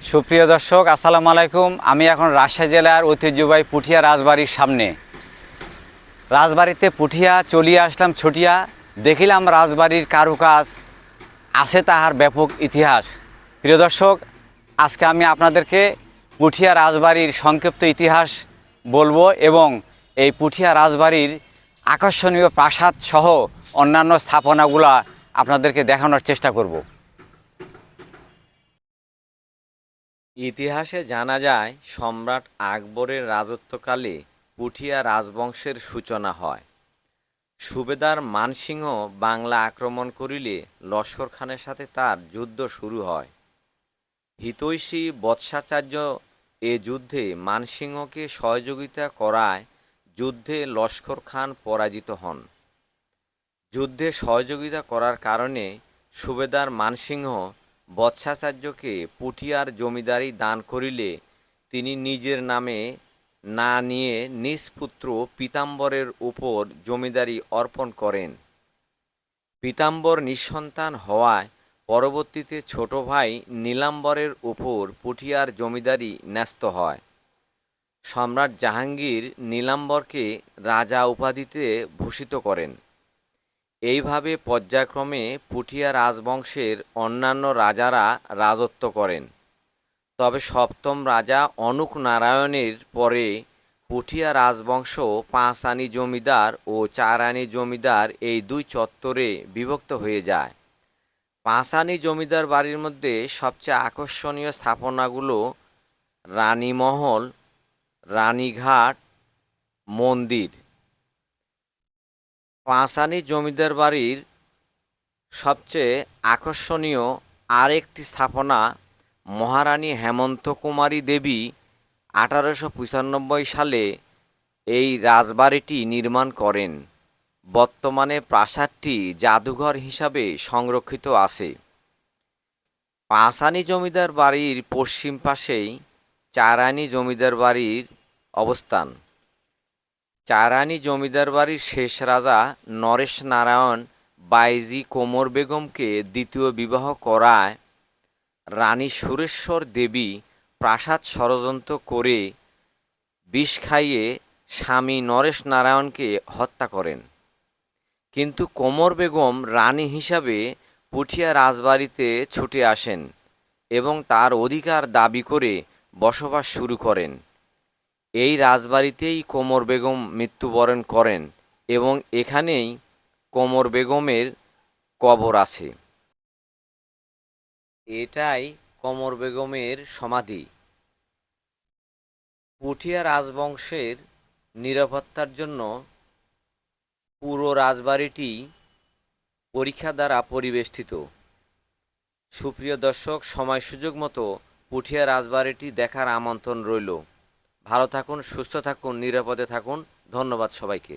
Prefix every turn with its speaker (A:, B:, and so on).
A: সুপ্রিয় দর্শক, আসসালামু আলাইকুম। আমি এখন রাজশাহী জেলার ঐতিহ্যবাহী পুঠিয়া রাজবাড়ির সামনে। রাজবাড়িতে পুঠিয়া চলিয়ে আসলাম ছুটিয়া। দেখিলাম রাজবাড়ির কারুকাজ আছে তাহার ব্যাপক ইতিহাস। প্রিয় দর্শক, আজকে আমি আপনাদেরকে পুঠিয়া রাজবাড়ির সংক্ষিপ্ত ইতিহাস বলব এবং এই পুঠিয়া রাজবাড়ির আকর্ষণীয় প্রাসাদ সহ অন্যান্য স্থাপনাগুলা আপনাদেরকে দেখানোর চেষ্টা করব।
B: ইতিহাসে জানা যায়, সম্রাট আকবরের রাজত্বকালে পুঠিয়া রাজবংশের সূচনা হয়। সুবেদার মানসিংহ বাংলা আক্রমণ করিলে লস্কর খানের সাথে তার যুদ্ধ শুরু হয়। হিতৈষী বৎসাচার্য এ যুদ্ধে মানসিংহকে সহযোগিতা করায় যুদ্ধে লস্কর খান পরাজিত হন। যুদ্ধে সহযোগিতা করার কারণে সুবেদার মানসিংহ বৎসাচার্যকে পুঠিয়ার জমিদারি দান করিলে তিনি নিজের নামে না নিয়ে নিজ পুত্র পীতাম্বরের উপর জমিদারি অর্পণ করেন। পীতাম্বর নিঃসন্তান হওয়ায় পরবর্তীতে ছোট ভাই নীলাম্বরের উপর পুঠিয়ার জমিদারি ন্যস্ত হয়। সম্রাট জাহাঙ্গীর নীলাম্বরকে রাজা উপাধিতে ভূষিত করেন। এইভাবে পর্যায়ক্রমে পুঠিয়া রাজবংশের অন্যান্য রাজারা রাজত্ব করেন। তবে সপ্তম রাজা অনুক নারায়ণের পরে পুঠিয়া রাজবংশ পাঁচ আনি জমিদার ও চার আনি জমিদার এই দুই চত্বরে বিভক্ত হয়ে যায়। পাঁচ আনি জমিদার বাড়ির মধ্যে সবচেয়ে আকর্ষণীয় স্থাপনাগুলো রানীমহল, রানীঘাট, মন্দির। পাঁচানি জমিদার বাড়ির সবচেয়ে আকর্ষণীয় আরেকটি স্থাপনা মহারানী হেমন্ত কুমারী দেবী আঠারোশো পঁচানব্বই সালে এই রাজবাড়িটি নির্মাণ করেন। বর্তমানে প্রাসাদটি জাদুঘর হিসাবে সংরক্ষিত আছে। পাঁচানি জমিদার বাড়ির পশ্চিম পাশেই চারানি জমিদার বাড়ির অবস্থান। চারানি জমিদার বাড়ির শেষ রাজা নরেশ নারায়ণ বাইজি কোমর বেগমকে দ্বিতীয় বিবাহ করায় রানী সুরেশ্বর দেবী প্রাসাদ ষড়যন্ত্র করে বিষ খাইয়ে স্বামী নরেশ নারায়ণকে হত্যা করেন। কিন্তু কোমর বেগম রানী হিসাবে পুঠিয়া রাজবাড়িতে ছুটে আসেন এবং তার অধিকার দাবি করে বসবাস শুরু করেন। এই রাজবাড়িতেই কোমর বেগম মৃত্যুবরণ করেন এবং এখানেই কোমর বেগমের কবর আছে। এটাই কোমর বেগমের সমাধি। পুঠিয়া রাজবংশের নিরাপত্তার জন্য পুরো রাজবাড়িটি পরীক্ষা দ্বারা পরিবেষ্টিত। সুপ্রিয় দর্শক, সময় সুযোগ মতো পুঠিয়া রাজবাড়িটি দেখার আমন্ত্রণ রইল। ভালো থাকুন সুস্থ থাকুন নিরাপদে থাকুন। ধন্যবাদ সবাইকে।